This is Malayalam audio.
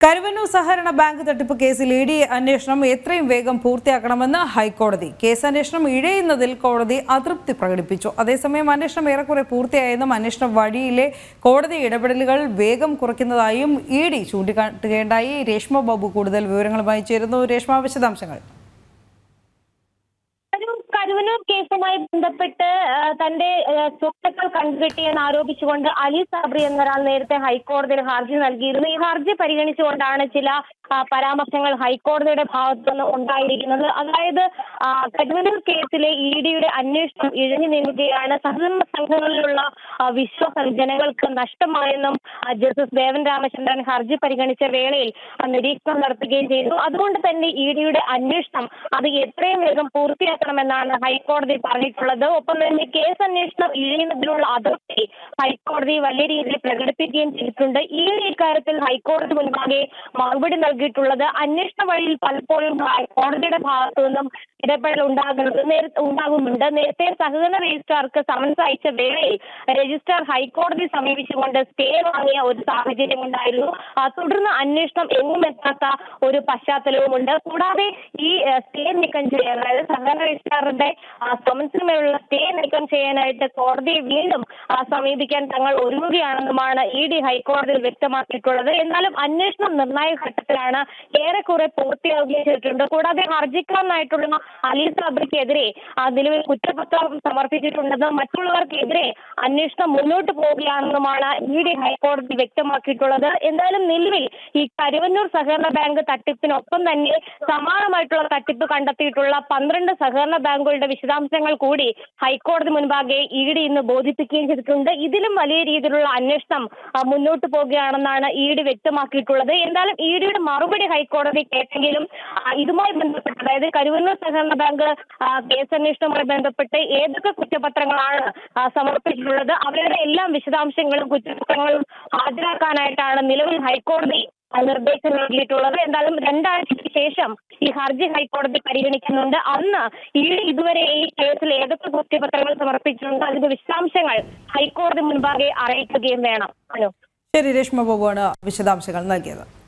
കരുവന്നൂർ സഹകരണ ബാങ്ക് തട്ടിപ്പ് കേസിൽ ഇ ഡി അന്വേഷണം എത്രയും വേഗം പൂർത്തിയാക്കണമെന്ന് ഹൈക്കോടതി. കേസ് അന്വേഷണം ഇഴയുന്നതിൽ കോടതി അതൃപ്തി പ്രകടിപ്പിച്ചു. അതേസമയം അന്വേഷണം ഏറെക്കുറെ പൂർത്തിയായെന്നും അന്വേഷണ വഴിയിലെ കോടതി ഇടപെടലുകൾ വേഗം കുറയ്ക്കുന്നതായും ഇ ഡി ചൂണ്ടിക്കാട്ടുകയുണ്ടായി. രേഷ്മ ബാബു കൂടുതൽ വിവരങ്ങളുമായി ചേരുന്നു. രേഷ്മ വിശദാംശങ്ങൾ. കരുവന്നൂർ കേസുമായി ബന്ധപ്പെട്ട് തന്റെ സ്വത്തുക്കൾ കണ്ടുകെട്ടിയെന്ന് ആരോപിച്ചുകൊണ്ട് അലി സാബ്രി എന്നൊരാൾ നേരത്തെ ഹൈക്കോടതിയിൽ ഹർജി നൽകിയിരുന്നു. ഈ ഹർജി പരിഗണിച്ചുകൊണ്ടാണ് ചില പരാമർശങ്ങൾ ഹൈക്കോടതിയുടെ ഭാഗത്തുനിന്ന് ഉണ്ടായിരിക്കുന്നത്. അതായത് കരുവനൂർ കേസിലെ ഇ ഡിയുടെ അന്വേഷണം ഇഴഞ്ഞു നീങ്ങുകയാണ്. സഹകരണ സംഘങ്ങളിലുള്ള വിശ്വാസം ജനങ്ങൾക്ക് നഷ്ടമായെന്നും ജസ്റ്റിസ് ദേവൻ രാമചന്ദ്രൻ ഹർജി പരിഗണിച്ച വേളയിൽ നിരീക്ഷണം നടത്തുകയും ചെയ്തു. അതുകൊണ്ട് തന്നെ ഇ ഡിയുടെ അന്വേഷണം അത് എത്രയും വേഗം പൂർത്തിയാക്കണമെന്നാണ് ഹൈക്കോടതി പറഞ്ഞിട്ടുള്ളത്. ഒപ്പം തന്നെ കേസ് അന്വേഷണം ഇഴയുന്നതിനുള്ള അതൃപ്തി ഹൈക്കോടതി വലിയ രീതിയിൽ പ്രകടിപ്പിക്കുകയും ചെയ്തിട്ടുണ്ട്. ഈ ഒരു ഇക്കാര്യത്തിൽ ഹൈക്കോടതി മുൻപാകെ മറുപടി നൽകിയിട്ടുള്ളത് അന്വേഷണ വഴിയിൽ പലപ്പോഴും കോടതിയുടെ ഭാഗത്തു നിന്നും ഇടപെടൽ ഉണ്ടാകുന്നത് ഉണ്ടാകുന്നുണ്ട്. നേരത്തെ സഹകരണ രജിസ്ട്രാർക്ക് സമൻസ് അയച്ച വേളയിൽ രജിസ്ട്രാർ ഹൈക്കോടതി സമീപിച്ചുകൊണ്ട് സ്റ്റേ വാങ്ങിയ ഒരു സാഹചര്യം ഉണ്ടായിരുന്നു. തുടർന്ന് അന്വേഷണം എങ്ങും എത്താത്ത ഒരു പശ്ചാത്തലവുമുണ്ട്. കൂടാതെ ഈ സ്റ്റേ നീക്കം ചെയ്യാൻ അതായത് സഹകരണ രജിസ്ട്രാറിന്റെ ആ, സമൻസിന്മേലുള്ള സ്റ്റേ നീക്കം ചെയ്യാനായിട്ട് കോടതിയെ വീണ്ടും സമീപിക്കാൻ തങ്ങൾ ഒരുങ്ങുകയാണെന്നുമാണ് ഇ ഡി ഹൈക്കോടതിയിൽ വ്യക്തമാക്കിയിട്ടുള്ളത്. എന്നാലും അന്വേഷണം നിർണായക ഘട്ടത്തിലാണ് ഏറെക്കുറെ പൂർത്തിയാവുകയും ചെയ്തിട്ടുണ്ട്. കൂടാതെ ഹർജിക്കാരനായിട്ടുള്ള അലി സാബിക്കെതിരെ നിലവിൽ കുറ്റപത്രം സമർപ്പിച്ചിട്ടുണ്ടെന്നും മറ്റുള്ളവർക്കെതിരെ അന്വേഷണം മുന്നോട്ട് പോവുകയാണെന്നുമാണ് ഇ ഡി ഹൈക്കോടതി വ്യക്തമാക്കിയിട്ടുള്ളത്. എന്തായാലും നിലവിൽ ഈ കരുവന്നൂർ സഹകരണ ബാങ്ക് തട്ടിപ്പിനൊപ്പം തന്നെ സമാനമായിട്ടുള്ള തട്ടിപ്പ് കണ്ടെത്തിയിട്ടുള്ള പന്ത്രണ്ട് സഹകരണ ബാങ്കുകളുടെ വിശദാംശങ്ങൾ കൂടി ഹൈക്കോടതി മുൻപാകെ ഇ ഡി ഇന്ന് ബോധിപ്പിക്കുകയും ചെയ്തിട്ടുണ്ട്. ഇതിലും വലിയ രീതിയിലുള്ള അന്വേഷണം മുന്നോട്ട് പോവുകയാണെന്നാണ് ഇ ഡി വ്യക്തമാക്കിയിട്ടുള്ളത്. എന്തായാലും ഇ ഡിയുടെ മറുപടി ഹൈക്കോടതി കേട്ടെങ്കിലും ഇതുമായി ബന്ധപ്പെട്ട് അതായത് കരുവന്നൂർ സഹകരണ ബാങ്ക് ആ, കേസ് അന്വേഷണവുമായി ബന്ധപ്പെട്ട് ഏതൊക്കെ കുറ്റപത്രങ്ങളാണ് സമർപ്പിച്ചിട്ടുള്ളത് അവരുടെ എല്ലാം വിശദാംശങ്ങളും കുറ്റപത്രങ്ങളും ഹാജരാക്കാനായിട്ടാണ് നിലവിൽ ഹൈക്കോടതി നിർദ്ദേശം നൽകിയിട്ടുള്ളത്. എന്തായാലും രണ്ടാഴ്ചയ്ക്ക് ശേഷം ഈ ഹർജി ഹൈക്കോടതി പരിഗണിക്കുന്നുണ്ട്. അന്ന് ഈ ഇതുവരെ ഈ കേസിൽ ഏതൊക്കെ കുറ്റപത്രങ്ങൾ സമർപ്പിച്ചിട്ടുണ്ട് അതിന്റെ വിശദാംശങ്ങൾ ഹൈക്കോടതി മുൻപാകെ അറിയിക്കുകയും വേണം. അനു. ശരി രേഷ്മ ബാബുവാണ് വിശദാംശങ്ങൾ നൽകിയത്.